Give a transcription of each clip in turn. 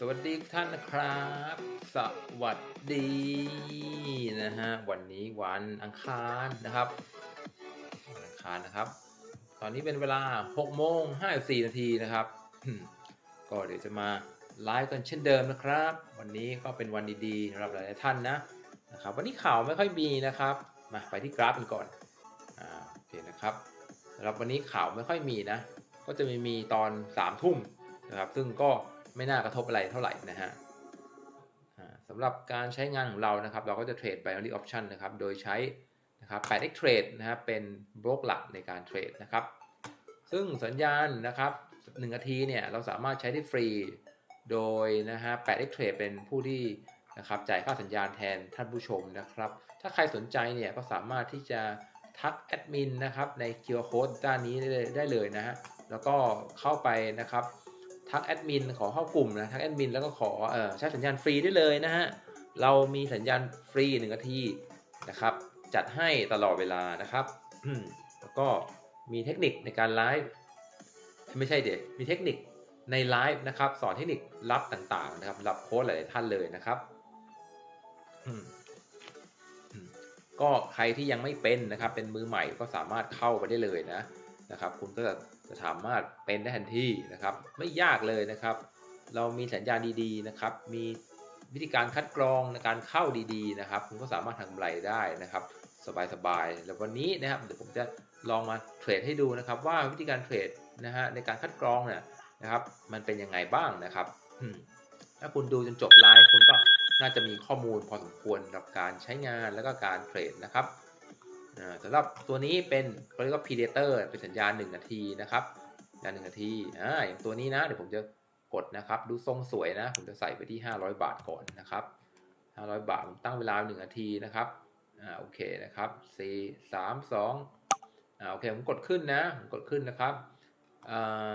สวัสดีท่านนะครับ สวัสดีนะฮะวันนี้วันอังคารนะครับวันอังคารนะครับ ตอนนี้เป็นเวลา6โมง54นาทีนะครับ ก็เดี๋ยวจะมาไลฟ์กันเช่นเดิมนะครับ วันนี้ก็เป็นวันดีๆสำหรับหลายๆท่านนะนะครับ วันนี้ข่าวไม่ค่อยมีนะครับมาไปที่กราฟกันก่อนอ่าโอเคนะครับสำหรับวันนี้ข่าวไม่ค่อยมีนะ ก็จะมีมีตอน3ทุ่มนะครับ ซึ่งก็ ไม่น่ากระทบอะไรเท่าไหร่นะฮะสำหรับการใช้งานของเรานะครับ เราก็จะเทรด binary option นะครับ โดยใช้นะครับ 8x trade นะครับเป็นบล็อกหลักในการเทรดนะครับ ซึ่งสัญญาณนะครับ1นาทีเนี่ยเราสามารถใช้ได้ฟรี โดยนะฮะ 8x trade เป็นผู้ที่นะครับจ่ายค่าสัญญาณแทนท่านผู้ชมนะครับ ถ้าใครสนใจเนี่ยก็สามารถที่จะทักแอดมินนะครับใน QR Code ด้านนี้ได้เลยนะฮะ แล้วก็เข้าไปนะครับ ทักแอดมินขอเข้ากลุ่มนะทักแอดมินแล้วก็ขอเออใช้สัญญาณฟรีได้เลยนะฮะเรามีสัญญาณฟรี1นาทีนะครับ จัดให้ตลอดเวลานะครับแล้วก็มีเทคนิคในการไลฟ์ไม่ใช่เด็กมีเทคนิคในไลฟ์นะครับสอนเทคนิครับต่างๆนะครับรับโค้ดหลายท่านเลยนะครับก็ใครที่ยังไม่เป็นนะครับ เป็นมือใหม่ก็สามารถเข้าไปได้เลยนะนะครับ คุณก็จะ จะสามารถเป็นได้ทันทีนะครับ ไม่ยากเลยนะครับ เรามีสัญญาณดีๆนะครับ มีวิธีการคัดกรองในการเข้าดีๆนะครับ คุณก็สามารถทำกำไรได้นะครับ สบายๆ แล้ววันนี้นะครับเดี๋ยวผมจะลองมาเทรดให้ดูนะครับ ว่าวิธีการเทรดนะฮะในการคัดกรองเนี่ยนะครับ มันเป็นยังไงบ้างนะครับถ้าคุณดูจนจบไลฟ์คุณก็น่าจะมีข้อมูลพอสมควรกับการใช้งานแล้วก็การเทรดนะครับ สำหรับตัวนี้เป็นเขาเรียกว่า predator เป็นสัญญาณ 1 นาทีนะครับสัญญาณ1นาทีอ่าอย่างตัวนี้นะเดี๋ยวผมจะกดนะครับ ดูทรงสวยนะ ผมจะใส่ไปที่ 500 บาทก่อนนะครับ 500 บาท ผมตั้งเวลา 1 นาทีนะครับอ่าโอเคนะครับสี่สามสองอ่าโอเค ผมกดขึ้นนะ ผมกดขึ้นนะครับอ่า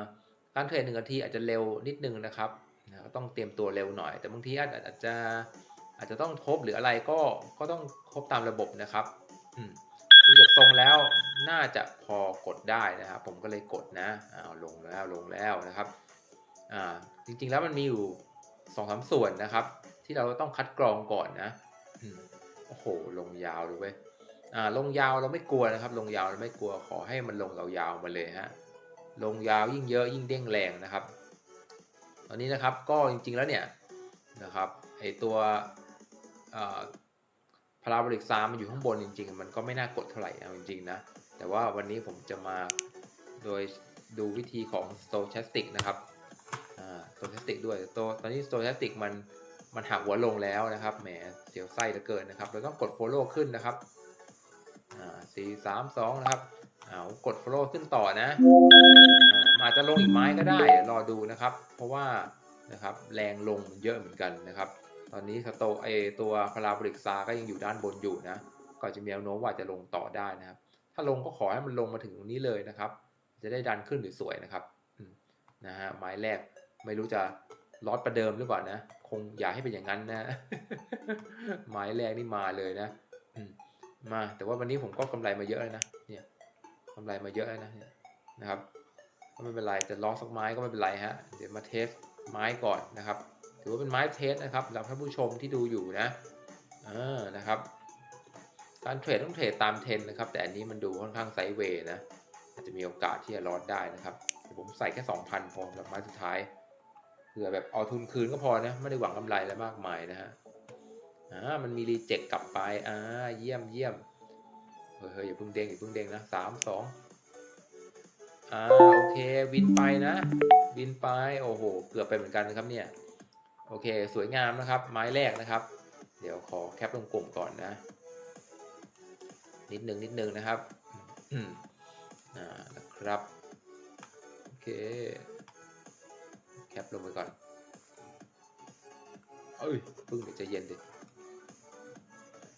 การเทรดหนึ่งนาทีอาจจะเร็วนิดนึงนะครับก็ต้องเตรียมตัวเร็วหน่อย แต่บางทีอาจอาจจะอาจจะต้องทบหรืออะไรก็ก็ต้องครบตามระบบนะครับอืม ดูจากทรงแล้วน่าจะพอกดได้นะครับ ผมก็เลยกดนะอ้าวลงแล้วลงแล้วนะครับอ่าจริงๆแล้วมันมีอยู่สองสามส่วนนะครับ ที่เราต้องคัดกรองก่อนนะโอ้โหลงยาวเลยเว้ยอ่าลงยาวเราไม่กลัวนะครับ ลงยาวเราไม่กลัวขอให้มันลงยาวๆมาเลยฮะลงยาวยิ่งเยอะยิ่งเด้งแรงนะครับ ตอนนี้นะครับก็จริงๆแล้วเนี่ยนะครับไอตัว พาราโบลิกซามันอยู่ข้างบนจริงๆ มันก็ไม่น่ากดเท่าไหร่เอาจริงๆนะ แต่ว่าวันนี้ผมจะมาโดยดูวิธีของ stochastic นะครับอ่า stochastic ด้วยตัวตอนนี้ stochastic มันมันหักหัวลงแล้วนะครับแหมเสียวไส้เหลือเกินนะครับเราต้องกด follow ขึ้นนะครับอ่าสี่สามสองนะครับเอากด follow ขึ้นต่อนะอาอาจจะลงอีกไม้ก็ได้รอดูนะครับ เพราะว่านะครับแรงลงมันเยอะเหมือนกันนะครับ ตอนนี้สโตไอตัวพาราบริกซาก็ยังอยู่ด้านบนอยู่นะก็จะมีแนวโน้มว่าจะลงต่อได้นะครับ ถ้าลงก็ขอให้มันลงมาถึงตรงนี้เลยนะครับ จะได้ดันขึ้นสวยๆนะครับนะฮะไม้แรกไม่รู้จะลอดประเดิมหรือเปล่านะ คงอย่าให้เป็นอย่างนั้นนะ ไม้แรกนี่มาเลยนะมา แต่ว่าวันนี้ผมก็กำไรมาเยอะเลยนะ เนี่ยกำไรมาเยอะเลยนะนะครับก็ไม่เป็นไรจะล้อสักไม้ก็ไม่เป็นไรฮะ เดี๋ยวมาเทสไม้ก่อนนะครับ ถือว่าเป็นไม้เทสนะครับสำหรับท่านผู้ชมที่ดูอยู่นะเออนะครับ การเทรดต้องเทรดตามเทรนด์นะครับ แต่อันนี้มันดูค่อนข้างไซด์เวย์นะอาจจะมีโอกาสที่จะลอดได้นะครับเดี๋ยวผมใส่แค่ 2,000พอสำหรับไม้สุดท้ายเผื่อแบบเอาทุนคืนก็พอนะ ไม่ได้หวังกำไรอะไรมากมายนะฮะอ่ามันมีรีเจ็คกลับไปอ่าเยี่ยมเยี่ยมเฮ้ยเฮ้ยอย่าเพิ่งเด้งอย่าเพิ่งเด้งนะสามสองอ่าโอเควินไปนะ วินไปโอ้โห เกือบไปเหมือนกันนะครับเนี่ย โอเค สวยงามนะครับ ไม้แรกนะครับ เดี๋ยวขอแคปลงกลุ่มก่อนนะ นิดนึงนิดนึงนะครับอืมอ่านะครับ โอเค แคปลงไปก่อน เอ้ยพึ่งเดี๋ยวใจะเย็นดิ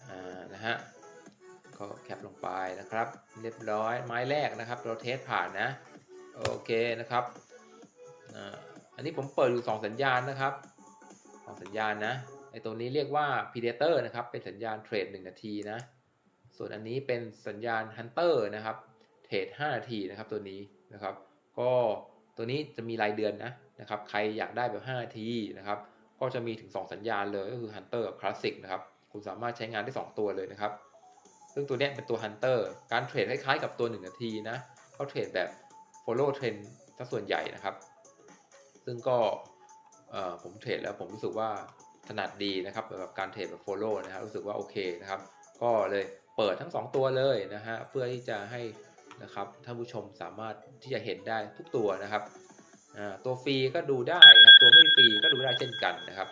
อ่านะฮะก็แคปลงไปนะครับ เรียบร้อยไม้แรกนะครับ เราเทสผ่านนะ โอเคนะครับอ่าอันนี้ผมเปิดอยู่ 2 สัญญาณนะครับ สองสัญญาณนะไอตัวนี้เรียกว่า Predator นะครับเป็นสัญญาณเทรด1นาทีนะส่วนอันนี้เป็นสัญญาณ Hunter นะครับเทรด5นาทีนะครับตัวนี้นะครับ ก็ตัวนี้จะมีรายเดือนนะนะครับใครอยากได้แบบ 5 นาทีนะครับก็จะมีถึง 2 สัญญาณเลยก็คือ Hunter กับ Classic นะครับคุณสามารถใช้งานได้ 2 ตัวเลยนะครับ ซึ่งตัวนี้เป็นตัว Hunter การเทรดคล้ายๆกับตัว 1 นาทีนะเขาเทรดแบบ follow trend ซะส่วนใหญ่นะครับ ซึ่งก็ ผมเทรดแล้วผมรู้สึกว่าถนัดดีนะครับสำหรับการเทรดแบบ follow นะครับรู้สึกว่าโอเคนะครับ ก็เลยเปิดทั้ง 2 ตัวเลยนะฮะเพื่อที่จะให้นะครับท่านผู้ชมสามารถที่จะเห็นได้ทุกตัวนะครับตัวฟรีก็ดูได้นะครับตัวไม่ฟรีก็ดูได้เช่นกันนะครับ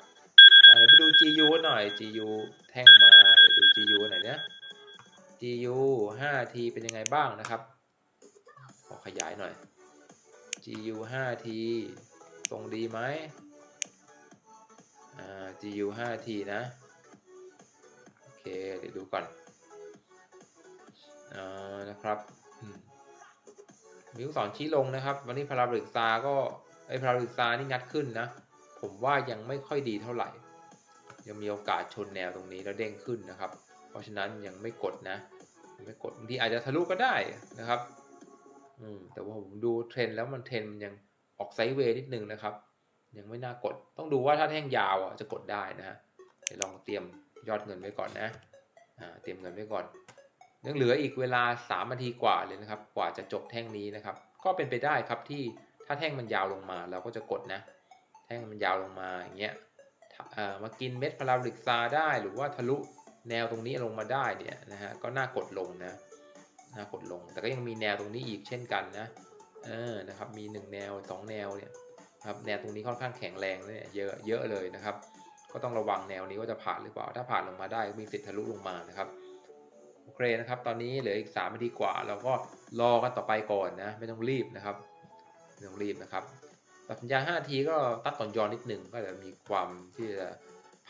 เดี๋ยวไปดู GU หน่อย GU แท่งมาเดี๋ยวดู GU หน่อยเนี้ย GU 5T เป็นยังไงบ้างนะครับ ขอขยายหน่อย GU 5T ตรงดีไหม GU 5T นะ โอเค เดี๋ยวดูก่อนอนะครับมีลูกศรชี้ลงนะครับ วันนี้พาราบริกซาก็ไอพาราบริกซานี่งัดขึ้นนะ ผมว่ายังไม่ค่อยดีเท่าไหร่ ยังมีโอกาสชนแนวตรงนี้แล้วเด้งขึ้นนะครับ เพราะฉะนั้นยังไม่กดนะไม่กดบางทีอาจจะทะลุก็ได้นะครับ อืมแต่ว่าผมดูเทรนแล้วมันเทรนมันยังออกไซด์เวย์นิดนึงนะครับ ยังไม่น่ากด ต้องดูว่าถ้าแท่งยาวอะจะกดได้นะฮะเดี๋ยวลองเตรียมยอดเงินไว้ก่อนนะอ่าเตรียมเงินไว้ก่อนยังเหลืออีกเวลา3นาทีกว่าเลยนะครับ กว่าจะจบแท่งนี้นะครับ ก็เป็นไปได้ครับที่ถ้าแท่งมันยาวลงมาเราก็จะกดนะ แท่งมันยาวลงมาอย่างเงี้ยอ่ามากินเม็ดพาราบริกซาได้หรือว่าทะลุแนวตรงนี้ลงมาได้เนี่ยนะฮะก็น่ากดลงนะน่ากดลง แต่ก็ยังมีแนวตรงนี้อีกเช่นกันนะเออนะครับมี 1 แนว 2 แนวเนี่ย ครับแนวตรงนี้ค่อนข้างแข็งแรงเนี่ยเยอะเยอะเลยนะครับ ก็ต้องระวังแนวนี้ว่าจะผ่านหรือเปล่า ถ้าผ่านลงมาได้มีสิทธิ์ทะลุลงมานะครับโอเคนะครับ ตอนนี้เหลืออีก3นาทีกว่า เราก็รอกันต่อไปก่อนนะ ไม่ต้องรีบนะครับไม่ต้องรีบนะครับตัดสัญญาณ5ทีก็ตัดตอนยอนนิดหนึ่งก็จะมีความที่จะ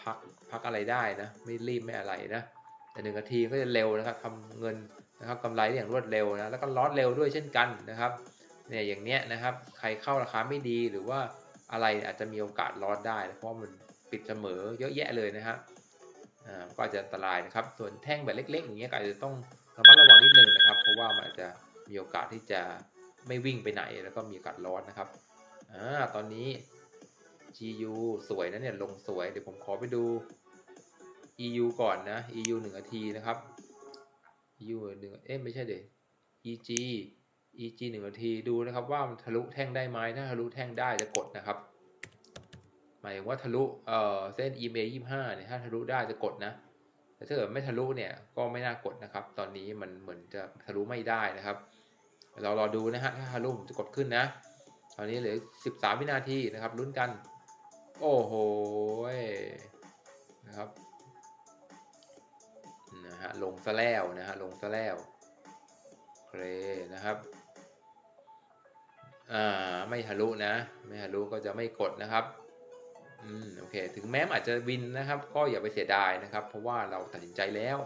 พักพักอะไรได้นะ ไม่รีบไม่อะไรนะแต่หนึ่งนาทีก็จะเร็วนะครับทำเงินนะครับกำไรอย่างรวดเร็วนะแล้วก็ลอสเร็วด้วยเช่นกันนะครับ เนี่ยอย่างเนี้ยนะครับ ใครเข้าราคาไม่ดีหรือว่าอะไรอาจจะมีโอกาสลอสได้ เพราะมันปิดเสมอเยอะแยะเลยนะฮะอ่าก็อาจจะอันตรายนะครับ ส่วนแท่งแบบเล็ก ๆ อย่างเงี้ยก็อาจจะต้องระมัดระวังนิดนึงนะครับ เพราะว่ามันอาจจะมีโอกาสที่จะไม่วิ่งไปไหนแล้วก็มีโอกาสลอสนะครับอ่าตอนนี้ GU สวยนะเนี่ยลงสวยเดี๋ยวผมขอไปดู EU ก่อนนะ EU 1นาทีนะครับ EU หนึ่งเอ๊ะไม่ใช่เด็ EG EG 1นาทีดูนะครับว่ามันทะลุแท่งได้ไหมถ้าทะลุแท่งได้จะกดนะครับ หมายถึงว่าทะลุเอ่อเส้น EMA 25เนี่ยถ้าทะลุได้จะกดนะแต่ถ้าเกิดไม่ทะลุเนี่ยก็ไม่น่ากดนะครับ ตอนนี้มันเหมือนจะทะลุไม่ได้นะครับ เรารอดูนะฮะถ้าทะลุผมจะกดขึ้นนะ ตอนนี้เหลือ 13 วินาทีนะครับลุ้นกัน โอ้โหนะครับนะฮะลงซะแล้วนะฮะลงซะแล้วเคนะครับ ไม่ทะลุนะ ไม่ทะลุก็จะไม่กดนะครับอืมโอเค ถึงแม้อาจจะวินนะครับ ก็อย่าไปเสียดายนะครับ เพราะว่าเราตัดสินใจแล้ว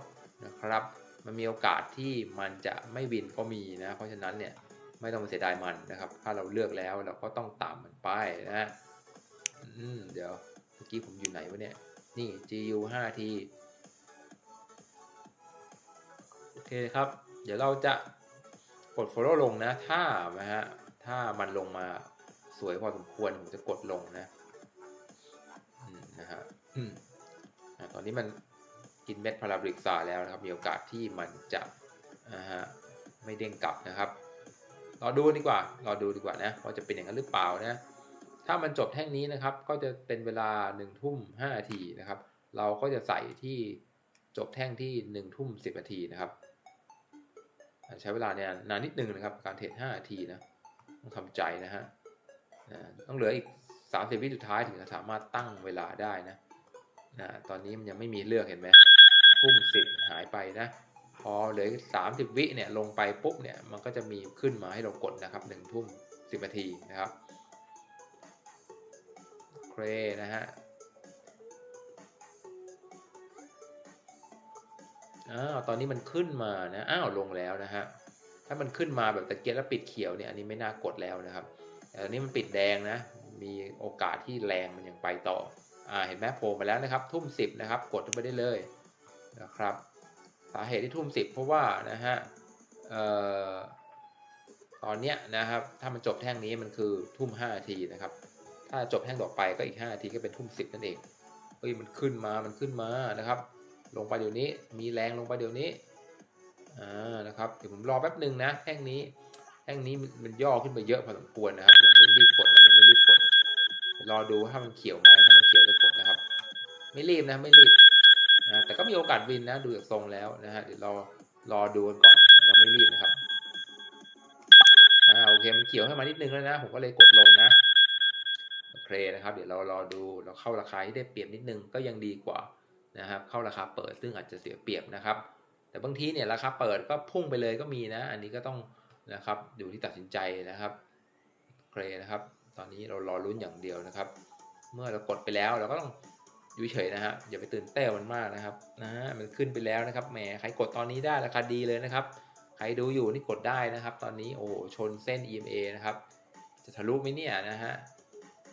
นะครับ มันมีโอกาสที่มันจะไม่วินก็มีนะ เพราะฉะนั้นเนี่ยไม่ต้องไปเสียดายมันนะครับ ถ้าเราเลือกแล้วเราก็ต้องตามมันไปนะฮะอืมเดี๋ยวเมื่อกี้ผมอยู่ไหนวะเนี่ย นี่ GU 5 t โอเคครับ เดี๋ยวเราจะกด follow ลงนะ ถ้านะฮะ ถ้ามันลงมาสวยพอสมควรผมจะกดลงนะอืมนะฮะอืมอ่าตอนนี้มันกินเม็ดพาราบริกซาแล้วนะครับ มีโอกาสที่มันจะนะฮะไม่เด้งกลับนะครับรอดูดีกว่ารอดูดีกว่านะว่าจะเป็นอย่างนั้นหรือเปล่านะ ถ้ามันจบแท่งนี้นะครับ ก็จะเป็นเวลา1ทุ่ม5นาทีนะครับ เราก็จะใส่ที่จบแท่งที่1ทุ่ม10นาทีนะครับ ใช้เวลาเนี่ยนานนิดนึงนะครับ การเทรด5นาทีนะ ต้องทำใจนะฮะต้องเหลืออีก 30 วิสุดท้ายถึงจะสามารถตั้งเวลาได้นะนะตอนนี้มันยังไม่มีเลือกเห็นไหมทุ่มสิบหายไปนะ พอเหลือ 30 วิเนี่ยลงไปปุ๊บเนี่ยมันก็จะมีขึ้นมาให้เรากดนะครับ1ทุ่ม10นาทีนะครับเครนะฮะอ้าวตอนนี้มันขึ้นมานะอ้าวลงแล้วนะฮะ ถ้ามันขึ้นมาแบบตะเกียบแล้วปิดเขียวเนี่ยอันนี้ไม่น่ากดแล้วนะครับแต่อันนี้มันปิดแดงนะ มีโอกาสที่แรงมันยังไปต่ออ่าเห็นไหมโผล่มาแล้วนะครับ ทุ่มสิบนะครับ กดไปได้เลยนะครับสาเหตุที่ทุ่มสิบเพราะว่านะฮะเอ่อตอนเนี้ยนะครับ ถ้ามันจบแท่งนี้มันคือทุ่มห้านาทีนะครับ ถ้าจบแท่งต่อไปก็อีก5นาทีก็เป็นทุ่มสิบนั่นเองเฮ้ยมันขึ้นมามันขึ้นมานะครับ ลงไปเดี๋ยวนี้มีแรงลงไปเดี๋ยวนี้ อ่านะครับเดี๋ยวผมรอแป๊บหนึ่งนะแท่งนี้แท่งนี้มันย่อขึ้นไปเยอะพอสมควรนะครับยังไม่รีบกดมันยังไม่รีบกดรอดูว่าถ้ามันเขียวไหมถ้ามันเขียวจะกดนะครับ ไม่รีบนะไม่รีบนะแต่ก็มีโอกาสวินนะดูจากทรงแล้วนะฮะเดี๋ยวรอรอดูกันก่อนยังไม่รีบนะครับอ่าโอเคมันเขียวให้มานิดนึงแล้วนะ ผมก็เลยกดลงนะโอเคนะครับ เดี๋ยวเรารอดูเราเข้าราคาที่ได้เปรียบนิดนึงก็ยังดีกว่านะครับ เข้าราคาเปิดซึ่งอาจจะเสียเปรียบนะครับ แต่บางทีเนี่ยราคาเปิดก็พุ่งไปเลยก็มีนะ อันนี้ก็ต้องนะครับอยู่ที่ตัดสินใจนะครับโอเคนะครับ ตอนนี้เรารอลุ้นอย่างเดียวนะครับ เมื่อเรากดไปแล้วเราก็ต้องอยู่เฉยนะฮะอย่าไปตื่นเต้นมันมากนะครับนะฮะมันขึ้นไปแล้วนะครับแหมใครกดตอนนี้ได้ราคาดีเลยนะครับ ใครดูอยู่นี่กดได้นะครับ ตอนนี้โอ้ชนเส้น EMA นะครับ จะทะลุไหมเนี่ยนะฮะ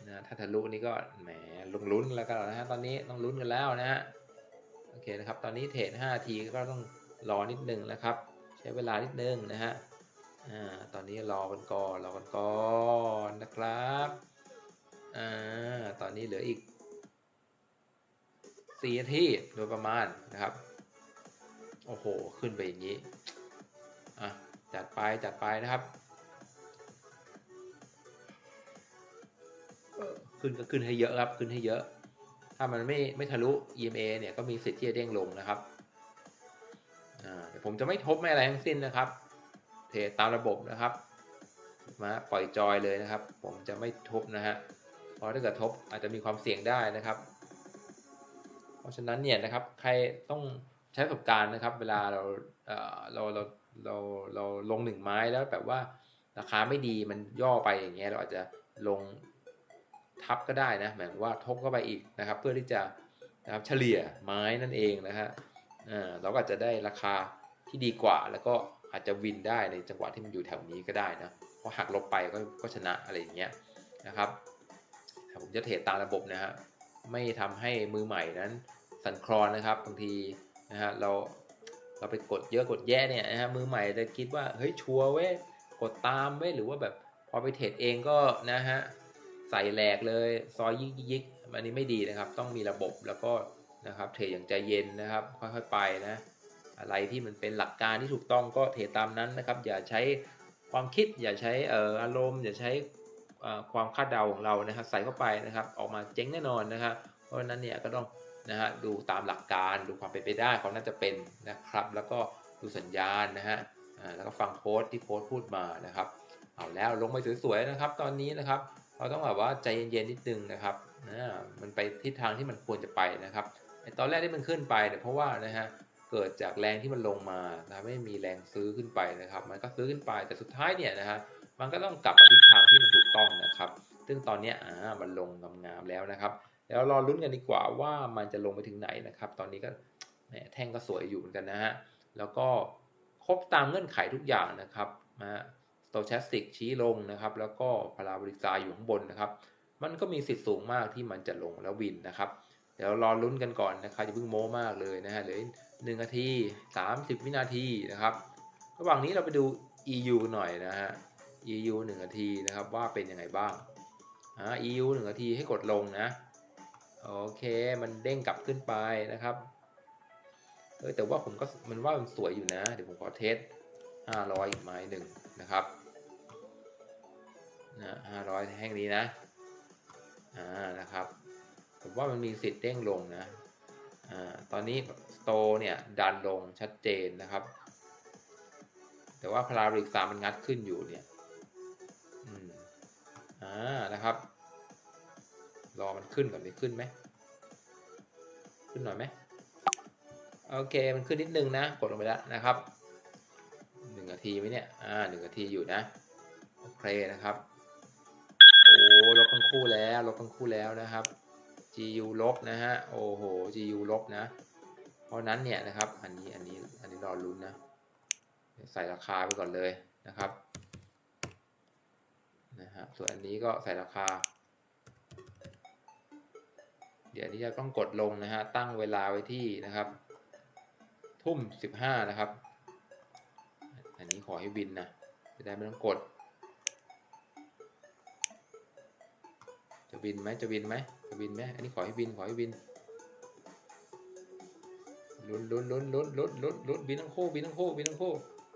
นะถ้าทะลุนี่ก็แหมลงลุ้นแล้วกันนะฮะตอนนี้ต้องลุ้นกันแล้วนะฮะโอเคนะครับ ตอนนี้เทรด5ทีก็ต้อง รอนิดนึงนะครับ ใช้เวลานิดนึงนะฮะอ่าตอนนี้รอกันก่อนรอกันก่อนนะครับอ่าตอนนี้เหลืออีก4นาทีโดยประมาณนะครับโอ้โห ขึ้นไปอย่างนี้อะจัดไปจัดไปนะครับ ขึ้นก็ขึ้นให้เยอะครับ ขึ้นให้เยอะ ถ้ามันไม่ไม่ทะลุ EMA เนี่ยก็มีสิทธิ์ที่จะเด้งลงนะครับ่าผมจะไม่ทบไม่อะไรทั้งสิ้นนะครับ เทตามระบบนะครับ มาปล่อยจอยเลยนะครับ ผมจะไม่ทบนะฮะ เพราะถ้าเกิดทบอาจจะมีความเสี่ยงได้นะครับ เพราะฉะนั้นเนี่ยนะครับ ใครต้องใช้ประสบการณ์นะครับ เวลาเราเราเราเราเราลงหนึ่งไม้แล้วแบบว่าราคาไม่ดีมันย่อไปอย่างเงี้ยเราอาจจะลงทับก็ได้นะหมายว่าทบเข้าไปอีกนะครับ เพื่อที่จะนะครับเฉลี่ยไม้นั่นเองนะฮะ เราก็อาจจะได้ราคาที่ดีกว่า แล้วก็อาจจะวินได้ในจังหวะที่มันอยู่แถวนี้ก็ได้นะเพราะหักลบไปก็ก็ชนะอะไรอย่างเงี้ยนะครับผมจะเทรดตามระบบนะฮะไม่ทำให้มือใหม่นั้นสั่นคลอนนะครับบางทีนะฮะเราเราไปกดเยอะกดแย่เนี่ยนะฮะมือใหม่จะคิดว่าเฮ้ยชัวร์เว้ยกดตามเว้ยหรือว่าแบบพอไปเทรดเองก็นะฮะใส่แหลกเลยซอยยิกยิกอันนี้ไม่ดีนะครับ ต้องมีระบบแล้วก็ นะครับเทรดอย่างใจเย็นนะครับ ค่อยๆไปนะอะไรที่มันเป็นหลักการที่ถูกต้องก็เทรดตามนั้นนะครับ อย่าใช้ความคิดอย่าใช้อารมณ์ อย่าใช้ความคาดเดาของเรานะครับ ใส่เข้าไปนะครับ ออกมาเจ๊งแน่นอนนะครับ เพราะฉะนั้นเนี่ยก็ต้องนะฮะดูตามหลักการดูความเป็นไปได้ความน่าจะเป็นนะครับ แล้วก็ดูสัญญาณนะฮะแล้วก็ฟังโค้ดที่โค้ดพูดมานะครับเอาแล้วลงไปสวยๆนะครับ ตอนนี้นะครับ เราต้องแบบว่าใจเย็นๆนิดนึงนะครับนะมันไปทิศทางที่มันควรจะไปนะครับ ตอนแรกที่มันขึ้นไปเนี่ยเพราะว่านะฮะเกิดจากแรงที่มันลงมานะไม่มีแรงซื้อขึ้นไปนะครับ มันก็ซื้อขึ้นไปแต่สุดท้ายเนี่ยนะฮะมันก็ต้องกลับมาทิศทางที่มันถูกต้องนะครับ ซึ่งตอนนี้อ่ามันลงงามๆแล้วนะครับ แล้วรอลุ้นกันดีกว่าว่ามันจะลงไปถึงไหนนะครับ ตอนนี้ก็แหมแท่งก็สวยอยู่เหมือนกันนะฮะแล้วก็ครบตามเงื่อนไขทุกอย่างนะครับนะโตแชสติกชี้ลงนะครับ แล้วก็พาราบริกาอยู่ข้างบนนะครับ มันก็มีสิทธิ์สูงมากที่มันจะลงแล้ววินนะครับ เดี๋ยวรอลุ้นกันก่อนนะครับอย่าเพิ่งโม้มากเลยนะฮะเหลือหนึ่งนาทีสามสิบวินาทีนะครับ ระหว่างนี้เราไปดู EU หน่อยนะฮะ EU 1นาทีนะครับว่าเป็นยังไงบ้างอ่า EU 1นาทีให้กดลงนะ โอเคมันเด้งกลับขึ้นไปนะครับเออแต่ว่าผมก็มันว่ามันสวยอยู่นะ เดี๋ยวผมขอเทส500อีกไม้หนึ่งนะครับนะ500แห่งนี้นะอ่านะครับ ผมว่ามันมีสิทธิ์เด้งลงนะอ่าตอนนี้สโตเนี่ยดันลงชัดเจนนะครับ แต่ว่าพลาริกซามันงัดขึ้นอยู่เนี่ยอ่านะครับ รอมันขึ้นก่อนดิขึ้นไหมขึ้นหน่อยไหมโอเคมันขึ้นนิดนึงนะกดลงไปแล้วนะครับหนึ่งนาทีไหมเนี่ยอ่าหนึ่งนาทีอยู่นะโอเคนะครับโอ้ลบทั้งคู่แล้วลบทั้งคู่แล้วนะครับ GU ลบนะฮะ โอ้โห GU ลบนะ เพราะนั้นเนี่ยนะครับ อันนี้ อันนี้ อันนี้รอลุ้นนะ ใส่ราคาไปก่อนเลยนะครับ นะฮะ ส่วนอันนี้ก็ใส่ราคา เดี๋ยวนี้จะต้องกดลงนะฮะ ตั้งเวลาไว้ที่นะครับ ทุ่มสิบห้านะครับ อันนี้ขอให้บินนะ จะได้ไม่ต้องกด จะบินไหม จะบินไหม จะบินไหมอันนี้ขอให้บินขอให้บินลุ้นลุ้นลุ้นลุ้นลุ้นลุ้นลุ้นบินทั้งคู่บินทั้งคู่บินทั้งคู่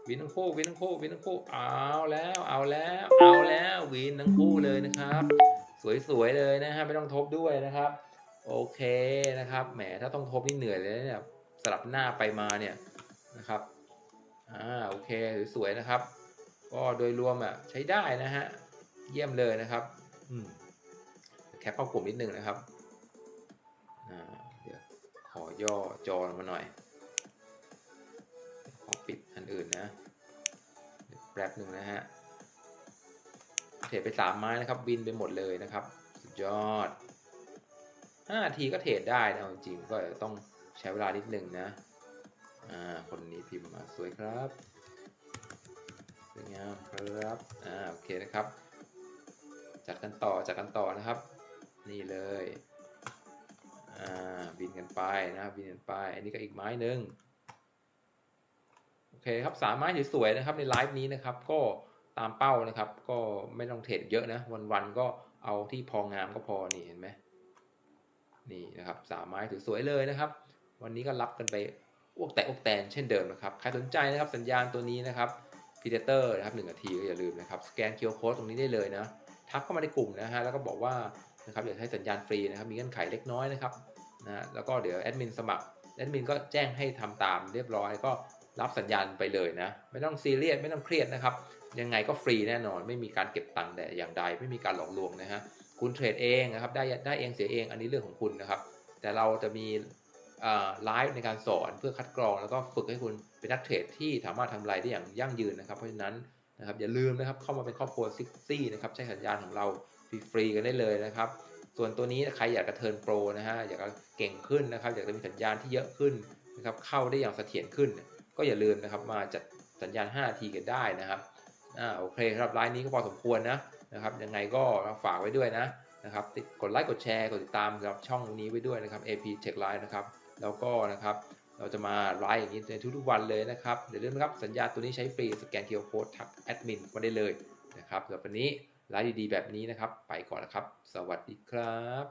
บินทั้งคู่บินทั้งคู่บินทั้งคู่เอาแล้วเอาแล้วเอาแล้ววินทั้งคู่เลยนะครับ สวยๆเลยนะฮะไม่ต้องทบด้วยนะครับ โอเคนะครับแหมถ้าต้องทบนี่เหนื่อยเลยเนี่ยสลับหน้าไปมาเนี่ยนะครับอ่าโอเคสวยๆนะครับ ก็โดยรวมอะใช้ได้นะฮะเยี่ยมเลยนะครับ อืม แคปเข้ากลุ่มนิดนึงนะครับเดี๋ยวขอย่อจอมาหน่อย ขอปิดอันอื่นนะแป๊บหนึ่งนะฮะเทรดไปสามไม้นะครับบินไปหมดเลยนะครับ สุดยอดห้าทีก็เทรดได้นะเอาจริงก็ต้องใช้เวลานิดนึงนะอ่าคนนี้พิมพ์มาสวยครับสวยงามครับอ่าโอเคนะครับ จัดกันต่อจัดกันต่อนะครับ นี่เลยอ่าบินกันไปนะครับบินกันไป อันนี้ก็อีกไม้หนึ่งโอเคครับสามไม้สวยๆนะครับในไลฟ์นี้นะครับ ก็ตามเป้านะครับ ก็ไม่ต้องเทรดเยอะนะ วันๆก็เอาที่พองามก็พอนี่เห็นไหมนี่นะครับสามไม้สวยๆเลยนะครับ วันนี้ก็รับกันไปอ้วกแตกอ้วกแตนเช่นเดิมนะครับ ใครสนใจนะครับสัญญาณตัวนี้นะครับพีเตอร์นะครับหนึ่งนาทีก็อย่าลืมนะครับ สแกน QR Code ตรงนี้ได้เลยนะ ทักเข้ามาในกลุ่มนะฮะ แล้วก็บอกว่า นะครับอยากให้สัญญาณฟรีนะครับมีเงื่อนไขเล็กน้อยนะครับนะแล้วก็เดี๋ยวแอดมินสมัครแอดมินก็แจ้งให้ทำตามเรียบร้อยก็รับสัญญาณไปเลยนะ ไม่ต้องซีเรียสไม่ต้องเครียดนะครับ ยังไงก็ฟรีแน่นอน ไม่มีการเก็บตังค์แต่อย่างใด ไม่มีการหลอกลวงนะฮะคุณเทรดเองนะครับได้ได้เองเสียเองอันนี้เรื่องของคุณนะครับ แต่เราจะมีไลฟ์ในการสอนเพื่อคัดกรอง แล้วก็ฝึกให้คุณเป็นนักเทรดที่สามารถทำรายได้อย่างยั่งยืนนะครับ เพราะฉะนั้นนะครับอย่าลืมนะครับเข้ามาเป็นครอบครัวซิกซี่นะครับใช้สัญญาณของเรา ฟรีๆกันได้เลยนะครับ ส่วนตัวนี้ใครอยากจะเทิร์นโปรนะฮะอยากจะเก่งขึ้นนะครับ อยากจะมีสัญญาณที่เยอะขึ้นนะครับเข้าได้อย่างเสถียรขึ้น ก็อย่าลืมนะครับมาจัดสัญญาณ5นาทีกันได้นะครับอ่าโอเคครับไลน์นี้ก็พอสมควรนะนะครับยังไงก็ฝากไว้ด้วยนะนะครับกดไลค์กดแชร์กดติดตามกับช่องนี้ไว้ด้วยนะครับ AP Tech Live นะครับแล้วก็นะครับเราจะมาไลฟ์อย่างนี้ในทุกๆวันเลยนะครับอย่าลืมนะครับสัญญาตัวนี้ใช้ฟรีสแกน QR Code ทักแอดมินมาได้เลยนะครับสำหรับวันนี้ ร้านดีๆแบบนี้นะครับ ไปก่อนนะครับ สวัสดีครับ